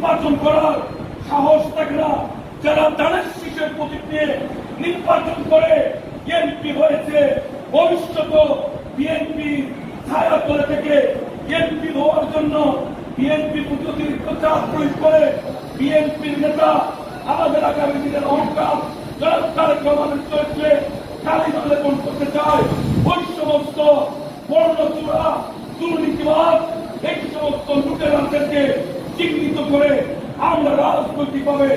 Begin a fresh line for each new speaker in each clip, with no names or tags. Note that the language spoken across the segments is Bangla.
নির্বাচন করার সাহস থাকে না যারা দানের শীষের প্রতীক নিয়ে নির্বাচন করে এমপি হয়েছে, ভবিষ্যৎ বিএনপি ছায়া করে থেকে এমপি হওয়ার জন্য বিএনপি অতিরিক্ত চাপ প্রয়োগ করে বিএনপির নেতা আমাদের আগামী দিনের অহংকার, যারা তারেক রহমানের চরিত্রে কালী দলে করতে চায়, ওই সমস্ত বর্ণ চূড়া দুর্নীতিবাদ এই সমস্ত লুটেরাদেরকে চিহ্নিত করে আমরা রাজনৈতিকভাবে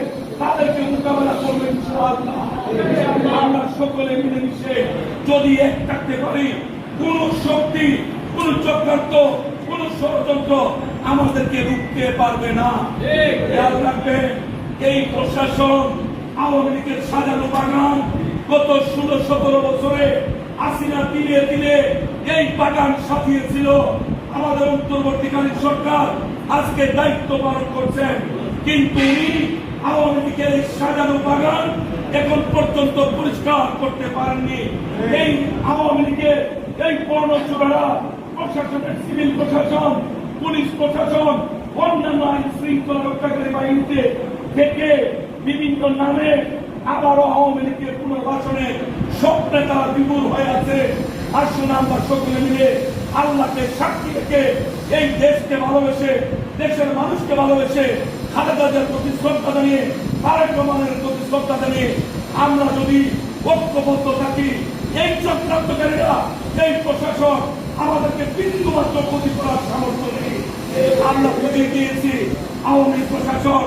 তাদেরকে মোকাবেলা করব আমরা সকলে মিলেমিশে যদি এক থাকতে পারি, কোন শক্তি, কোন চক্রান্ত, কোন ষড়যন্ত্র আমাদেরকে রুখতে পারবে না। খেয়াল রাখবেন, এই প্রশাসন আওয়ামী লীগের সাজানো বাগান গত ষোলো, সতেরো বছরে আসিনা দিলে দিলে এই বাগান সাজিয়েছিল। আমাদের অন্তর্বর্তীকালীন সরকার আজকে দায়িত্ব পালন করছেন। কিন্তু উনি আওয়ামী লীগের সাজানো বাগান এখন পর্যন্ত পরিষ্কার করতে পারেননি। এই আওয়ামী লীগের এই পর্ণচূড়ারা প্রশাসনের সিভিল প্রশাসন, পুলিশ প্রশাসন, অন্যান্য আইন শৃঙ্খলা রক্ষাকারী বাহিনীতে থেকে বিভিন্ন নামে আবারও আওয়ামী লীগের পুনর্বাসনে স্বপ্নে তারা বিপুল হয়ে আছে। আসুন আমরা সকলে মিলে আল্লাহকে সাক্ষী রেখে এই দেশকে ভালোবেসে, দেশের মানুষকে ভালোবেসে খালেদাদের প্রতি শ্রদ্ধা জানিয়ে, তারেক রহমানের প্রতি শ্রদ্ধা জানিয়ে আমরা যদি ঐক্যবদ্ধ থাকি, এই চক্রান্তকারীরা, এই প্রশাসন আমাদেরকে বিন্দু মাত্র ক্ষতি করার সামর্থ্য নেই। আমরা বুঝিয়ে দিয়েছি, আওয়ামী প্রশাসন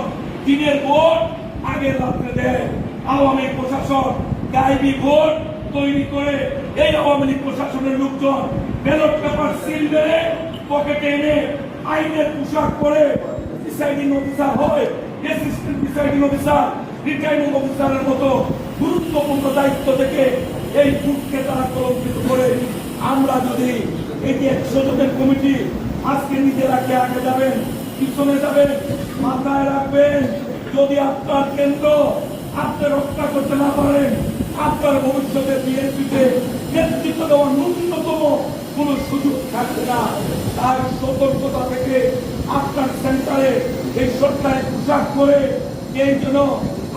দিনের ভোট আগের রাত্রে দেয়। আওয়ামী প্রশাসন গাইবি ভোট তৈরি করে এই আওয়ামী লীগ প্রশাসনের লোকজন ব্যালট পেপার সিল মেরে পকেটে এনে আইনের পোশাক পরে প্রিসাইডিং অফিসার হয় অ্যাসিস্ট্যান্ট প্রিসাইডিং অফিসার রিটার্নিং অফিসারের মতো গুরুত্বপূর্ণ দায়িত্ব থেকে এই বুথকে তারা কলঙ্কিত করে। আমরা যদি এটি একশো জনের কমিটি আজকে নিজেরা কে আগে যাবেন, পিছনে যাবেন, মাথায় রাখবেন, যদি আপনার কেন্দ্র আপনি রক্ষা করতে না পারেন আপনার ভবিষ্যতে বিএনপিতে নেতৃত্ব দেওয়ার ন্যূনতম কোন সুযোগ থাকবে না। তার সতর্কতা থেকে আপনার সেন্টারে এই সরকারের পোশাক করে এই জন্য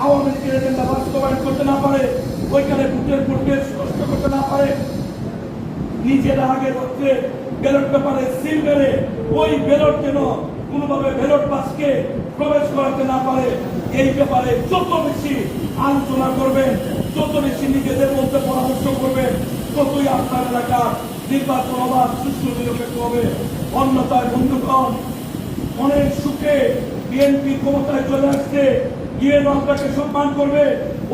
আওয়ামী লীগের এজেন্ডা বাস্তবায়ন করতে না পারে, ওইখানে ভোটের পরিবেশ নষ্ট করতে না পারে। নিজেরা আগে রক্ষে ব্যালট পেপারে সিল মেরে ওই ব্যালট যেন কোনোভাবে ব্যালট বাসকে প্রবেশ করাতে না পারে, এই ব্যাপারে যত বেশি আলোচনা করবেন, যত বেশি নিজেদের মধ্যে পরামর্শ করবেন, ততই আপনার এলাকার নির্বাচন অবাধ সুষ্ঠু নিরপেক্ষ হবে। অন্যতায় বন্ধুগণ অনেক সুখে বিএনপি ক্ষমতায় চলে আসছে গিয়ে আপনাকে সম্মান করবে,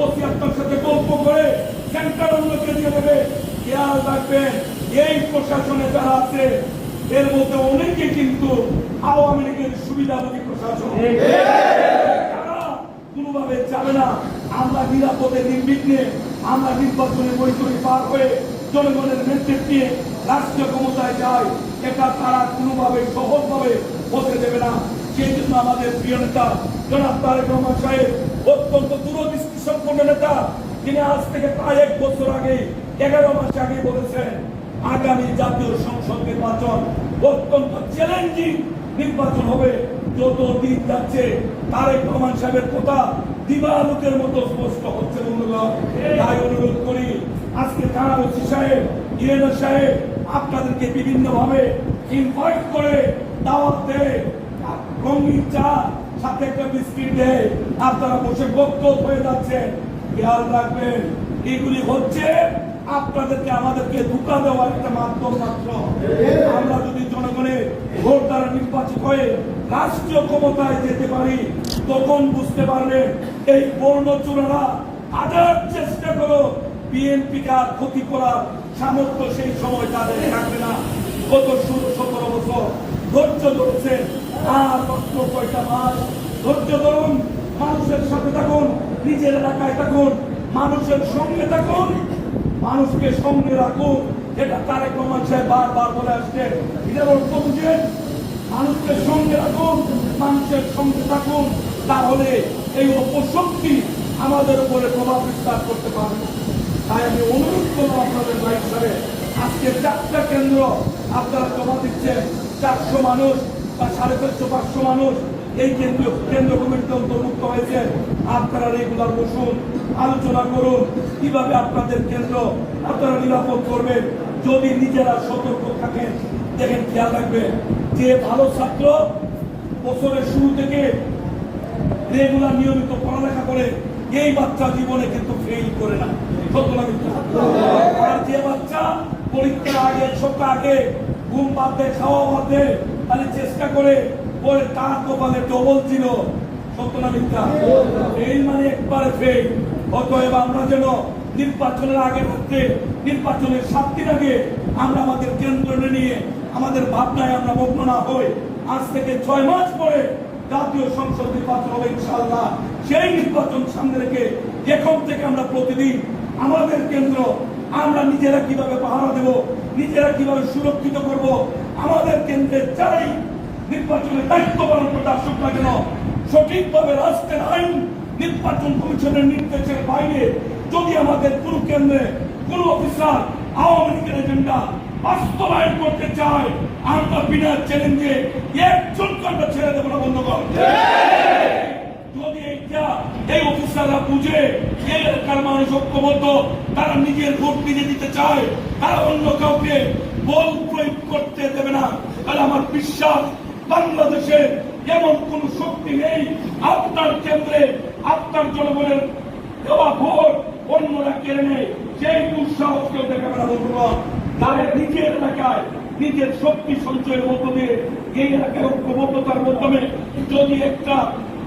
ওসি আপনার সাথে গল্প করে সেন্টার অন্যকে দিয়ে দেবে। খেয়াল রাখবেন, এই প্রশাসনে যারা আছে এর মধ্যে অনেকে কিন্তু আওয়ামী লীগের সুবিধাভোগী প্রশাসন। তারা কোনোভাবে যাবে না। আমরা নিরাপদে নির্বিঘ্নে আমরা নির্বাচনে বৈতরী পার হয়ে জনগণের নেতৃত্বে রাষ্ট্রীয় ক্ষমতায় যায় এটা তারা কোনোভাবে সহজভাবে হতে দেবে না। সেই জন্য আমাদের প্রিয় নেতা জনাব তারেক রহমান সাহেব অত্যন্ত দূরদৃষ্টি সম্পন্ন নেতা তিনি আজ থেকে প্রায় এক বছর আগে এগারো মাস আগে বলেছেন আগামী জাতীয় সংসদ নির্বাচন অত্যন্ত চ্যালেঞ্জিং নির্বাচন হবে। যত দিন যাচ্ছে, তারেক রহমান সাহেবের কথা দিবালোকের মতো স্পষ্ট হচ্ছে তাই অনুরোধ করি, আজকে থানা ওসি সাহেব ইরেনা সাহেব, আপনাদেরকে বিভিন্ন ভাবে ইনভাইট করে দাওয়াত দেয়। রঙিন চা, সাথে একটা বিস্কিট দেয়। আপনারা বসে বক্তব্য হয়ে যাচ্ছেন খেয়াল রাখবেন, এগুলি হচ্ছে আপনাদেরকে আমাদেরকে ধোকা দেওয়ার একটা মাধ্যম মাত্র। আমরা যদি জনগণের ভোট দ্বারা নির্বাচিত হয়ে রাষ্ট্রীয় ক্ষমতায় যেতে পারি, তখন বুঝতে পারবেন এই বর্ণ চূড়ারা হাজার চেষ্টা করো বিএনপিকে আর ক্ষতি করার সামর্থ্য সেই সময় তাদের থাকবে না। গত ষোলো, সতেরো বছর ধৈর্য ধরছেন আর মাত্র কয়টা মাস ধৈর্য ধরুন, মানুষের সাথে থাকুন, নিজের এলাকায় থাকুন, মানুষের সঙ্গে থাকুন। মানুষকে সঙ্গে রাখুন এটা তারেক রহমান সাহেব বারবার বলে আসছেন এটার অর্থ বুঝেন মানুষকে সঙ্গে রাখুন মানুষের সঙ্গে থাকুন তাহলে এই অপশক্তি আমাদের উপরে প্রভাব বিস্তার করতে পারবে। তাই আমি অনুরোধ করব আপনাদের ভাই সাহেব, আজকে চারটা কেন্দ্র আপনারা জমা দিচ্ছেন। চারশো মানুষ বা সাড়ে চারশো, পাঁচশো মানুষ এই কেন্দ্রীয় কেন্দ্র কমিটিতে অন্তর্ভুক্ত হয়েছে আপনারা রেগুলার বসুন, আলোচনা করুন, কীভাবে আপনাদের কেন্দ্র আপনারা নিরাপদ করবেন। যদি নিজেরা সতর্ক থাকেন, দেখেন খেয়াল রাখবেন যে ভালো ছাত্র বছরের শুরু থেকে রেগুলার নিয়মিত পড়ালেখা করে, এই বাচ্চা জীবনে কিন্তু ফেল করে না। সত্য না মিথ্যা? আর যে বাচ্চা পরীক্ষার আগে এক সপ্তাহ আগে ঘুম বাদ দেয়, খাওয়া বাদ দেয়, তাহলে চেষ্টা করে পরে তার কপালে ডবল ছিল সত্য এই মানে একবারে ফেল অতএব আমরা যেন নির্বাচনের আগে থাকতে, নির্বাচনের সাত দিন আগে আমরা আমাদের কেন্দ্র নিয়ে আমাদের ভাবনায় আমরা মগ্ন না হই। আজ থেকে ছয় মাস পরে জাতীয় সংসদ নির্বাচন হবে ইনশাআল্লাহ। সেই নির্বাচন সামনে রেখে এখন থেকে আমরা প্রতিদিন আমাদের কেন্দ্র, আমরা নিজেরা কীভাবে পাহারা দেব, নিজেরা কীভাবে সুরক্ষিত করব, আমাদের কেন্দ্রে যারাই নির্বাচনের দায়িত্ব পালন করতে আসুক না কেন? সঠিকভাবে রাষ্ট্রের আইন নির্বাচন কমিশনের নির্দেশের বাইরে যদি আমাদের কোনো কেন্দ্রে কোন অফিসার আওয়ামী লীগের এজেন্ডা বাস্তবায়ন করতে চায়, আমরা বিনা চ্যালেঞ্জে একজনকে আমরা ছেড়ে দেবো না বন্ধ কর যদি এইটা এই অফিসাররা বুঝে এলাকার মানুষ ঐক্যবদ্ধ, তারা নিজের ভোট নিজে দিতে চায়, তারা অন্য কাউকে বল প্রয়োগ করতে দেবে না। তাহলে আমার বিশ্বাস বাংলাদেশে এমন কোন শক্তি নেই, আপনার কেন্দ্রে আপনার জনগণের দেওয়া ভোট অন্যরা কেড়ে নেয়। সেই দুঃসাহস কেউ দেখাবে না বন্ধুগণ তাদের নিজের এলাকায় নিজের শক্তি সঞ্চয়ের মধ্য দিয়ে এই এলাকায় ঐক্যবদ্ধতার মাধ্যমে যদি একটা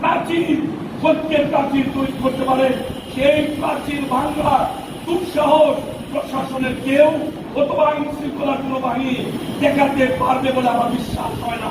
প্রাচীর, সত্যের প্রাচীর তৈরি করতে পারে, সেই প্রাচীর ভাঙা দুঃসাহস প্রশাসনের কেউ অথবা আইন শৃঙ্খলার কোনো বাহিনী দেখাতে পারবে বলে আমার বিশ্বাস হয় না।